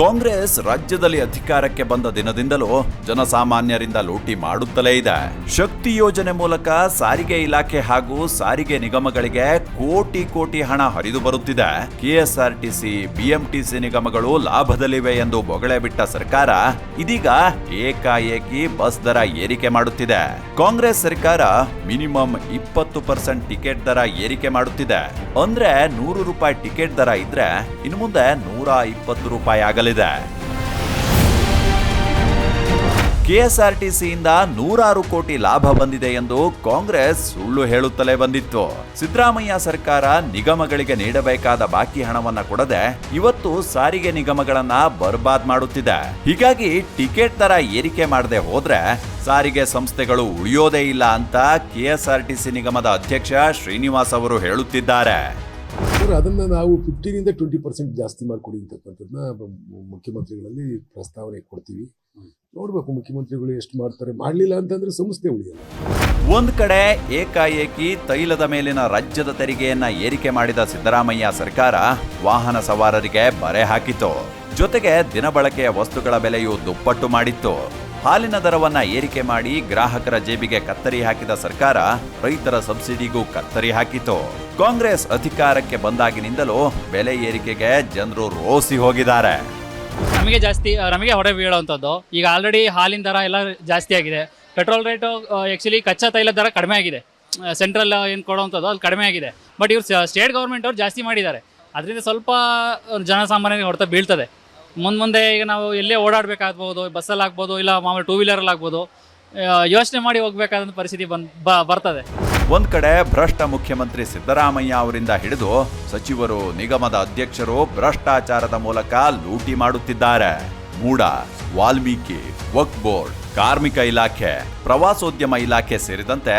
ಕಾಂಗ್ರೆಸ್ ರಾಜ್ಯದಲ್ಲಿ ಅಧಿಕಾರಕ್ಕೆ ಬಂದ ದಿನದಿಂದಲೂ ಜನಸಾಮಾನ್ಯರಿಂದ ಲೂಟಿ ಮಾಡುತ್ತಲೇ ಇದೆ. ಶಕ್ತಿ ಯೋಜನೆ ಮೂಲಕ ಸಾರಿಗೆ ಇಲಾಖೆ ಹಾಗೂ ಸಾರಿಗೆ ನಿಗಮಗಳಿಗೆ ಕೋಟಿ ಕೋಟಿ ಹಣ ಹರಿದು ಬರುತ್ತಿದೆ. ಕೆಎಸ್ಆರ್ಟಿಸಿ, ಬಿಎಂಟಿಸಿ ನಿಗಮಗಳು ಲಾಭದಲ್ಲಿವೆ ಎಂದು ಬೊಗಳೆ ಬಿಟ್ಟ ಸರ್ಕಾರ ಇದೀಗ ಏಕಾಏಕಿ ಬಸ್ ದರ ಏರಿಕೆ ಮಾಡುತ್ತಿದೆ. ಕಾಂಗ್ರೆಸ್ ಸರ್ಕಾರ ಮಿನಿಮಮ್ ಇಪ್ಪತ್ತು ಪರ್ಸೆಂಟ್ ಟಿಕೆಟ್ ದರ ಏರಿಕೆ ಮಾಡುತ್ತಿದೆ. ಅಂದ್ರೆ ನೂರು ರೂಪಾಯಿ ಟಿಕೆಟ್ ದರ ಇದ್ರೆ ಇನ್ನು ಮುಂದೆ ನೂರ ಇಪ್ಪತ್ತು ರೂಪಾಯಿ ಆಗಲಿದೆ ಕೆಎಸ್ಆರ್ಟಿಸಿಯಿಂದ ನೂರಾರು ಕೋಟಿ ಲಾಭ ಬಂದಿದೆ ಎಂದು ಕಾಂಗ್ರೆಸ್ ಸುಳ್ಳು ಹೇಳುತ್ತಲೇ ಬಂದಿತ್ತು. ಸಿದ್ದರಾಮಯ್ಯ ಸರ್ಕಾರ ನಿಗಮಗಳಿಗೆ ನೀಡಬೇಕಾದ ಬಾಕಿ ಹಣವನ್ನ ಕೊಡದೆ ಇವತ್ತು ಸಾರಿಗೆ ನಿಗಮಗಳನ್ನ ಬರ್ಬಾದ್ ಮಾಡುತ್ತಿದೆ. ಹೀಗಾಗಿ ಟಿಕೆಟ್ ದರ ಏರಿಕೆ ಮಾಡದೆ ಹೋದ್ರೆ ಸಾರಿಗೆ ಸಂಸ್ಥೆಗಳು ಉಳಿಯೋದೇ ಇಲ್ಲ ಅಂತ ಕೆಎಸ್ಆರ್ಟಿಸಿ ನಿಗಮದ ಅಧ್ಯಕ್ಷ ಶ್ರೀನಿವಾಸ್ ಅವರು ಹೇಳುತ್ತಿದ್ದಾರೆ. ಸರ್ ಅದನ್ನು ನಾವು ಫಿಫ್ಟೀನಿಂದ ಟ್ವೆಂಟಿ ಪರ್ಸೆಂಟ್ ಜಾಸ್ತಿ ಮಾಡಿಕೊಡಿ ಅಂತಕ್ಕಂಥದ್ದನ್ನ ಮುಖ್ಯಮಂತ್ರಿಗಳಲ್ಲಿ ಪ್ರಸ್ತಾವನೆ ಕೊಡ್ತೀವಿ. ನೋಡಬೇಕು ಮುಖ್ಯಮಂತ್ರಿಗಳು ಎಷ್ಟು ಮಾಡ್ತಾರೆ. ಮಾಡಲಿಲ್ಲ ಅಂತಂದ್ರೆ ಸಂಸ್ಥೆ ಉಳಿಯಲ್ಲ. ಒಂದು ಕಡೆ ಏಕಾಏಕಿ ತೈಲದ ಮೇಲಿನ ರಾಜ್ಯದ ತೆರಿಗೆಯನ್ನ ಏರಿಕೆ ಮಾಡಿದ ಸಿದ್ದರಾಮಯ್ಯ ಸರ್ಕಾರ ವಾಹನ ಸವಾರರಿಗೆ ಬರೆ ಹಾಕಿತು ಜೊತೆಗೆ ದಿನಬಳಕೆಯ ವಸ್ತುಗಳ ಬೆಲೆಯು ದುಪ್ಪಟ್ಟು ಮಾಡಿತ್ತು. ಹಾಲಿನ ದರವನ್ನ ಏರಿಕೆ ಮಾಡಿ ಗ್ರಾಹಕರ ಜೇಬಿಗೆ ಕತ್ತರಿ ಹಾಕಿದ ಸರ್ಕಾರ ರೈತರ ಸಬ್ಸಿಡಿಗೂ ಕತ್ತರಿ ಹಾಕಿತು. ಕಾಂಗ್ರೆಸ್ ಅಧಿಕಾರಕ್ಕೆ ಬಂದಾಗಿನಿಂದಲೂ ಬೆಲೆ ಏರಿಕೆಗೆ ಜನರು ರೋಸಿ ಹೋಗಿದ್ದಾರೆ. ನಮಗೆ ಜಾಸ್ತಿ ನಮಗೆ ಹೊಡೆ ಬೀಳುವಂಥದ್ದು. ಈಗ ಆಲ್ರೆಡಿ ಹಾಲಿನ ದರ ಎಲ್ಲ ಜಾಸ್ತಿ ಆಗಿದೆ. ಪೆಟ್ರೋಲ್ ರೇಟು ಆ್ಯಕ್ಚುಲಿ ಕಚ್ಚಾ ತೈಲ ದರ ಕಡಿಮೆ ಆಗಿದೆ. ಸೆಂಟ್ರಲ್ ಏನು ಕೊಡುವಂಥದ್ದು ಅದು ಕಡಿಮೆ ಆಗಿದೆ. ಬಟ್ ಇವ್ರು ಸ್ಟೇಟ್ ಗೌರ್ಮೆಂಟ್ ಅವ್ರು ಜಾಸ್ತಿ ಮಾಡಿದ್ದಾರೆ. ಅದರಿಂದ ಸ್ವಲ್ಪ ಜನಸಾಮಾನ್ಯರಿಗೆ ಹೊಡೆತ ಬೀಳ್ತದೆ. ಮುಂದೆ ಮುಂದೆ ಈಗ ನಾವು ಎಲ್ಲೇ ಓಡಾಡಬೇಕಾಗ್ಬೋದು ಬಸ್ಸಲ್ಲಿ ಆಗ್ಬೋದು, ಇಲ್ಲ ಮಾಮೂಲಿ ಟೂ ವೀಲರಲ್ಲಿ ಆಗ್ಬೋದು ಯೋಚನೆ ಮಾಡಿ ಹೋಗ್ಬೇಕಾದಂಥ ಪರಿಸ್ಥಿತಿ ಬಂದ್ ಬರ್ತದೆ. ಒಂದ್ ಕಡೆ ಭ್ರಷ್ಟ ಮುಖ್ಯಮಂತ್ರಿ ಸಿದ್ದರಾಮಯ್ಯ ಅವರಿಂದ ಹಿಡಿದು ಸಚಿವರು ನಿಗಮದ ಅಧ್ಯಕ್ಷರು ಭ್ರಷ್ಟಾಚಾರದ ಮೂಲಕ ಲೂಟಿ ಮಾಡುತ್ತಿದ್ದಾರೆ. ಮೂಡ, ವಾಲ್ಮೀಕಿ ವಕ್ ಬೋರ್ಡ್ ಕಾರ್ಮಿಕ ಇಲಾಖೆ, ಪ್ರವಾಸೋದ್ಯಮ ಇಲಾಖೆ ಸೇರಿದಂತೆ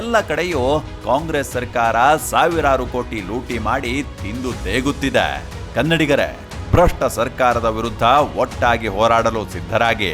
ಎಲ್ಲ ಕಡೆಯೂ ಕಾಂಗ್ರೆಸ್ ಸರ್ಕಾರ ಸಾವಿರಾರು ಕೋಟಿ ಲೂಟಿ ಮಾಡಿ ತಿಂದು ತೇಗುತ್ತಿದೆ. ಕನ್ನಡಿಗರೇ ಭ್ರಷ್ಟ ಸರ್ಕಾರದ ವಿರುದ್ಧ ಒಟ್ಟಾಗಿ ಹೋರಾಡಲು ಸಿದ್ಧರಾಗಿ.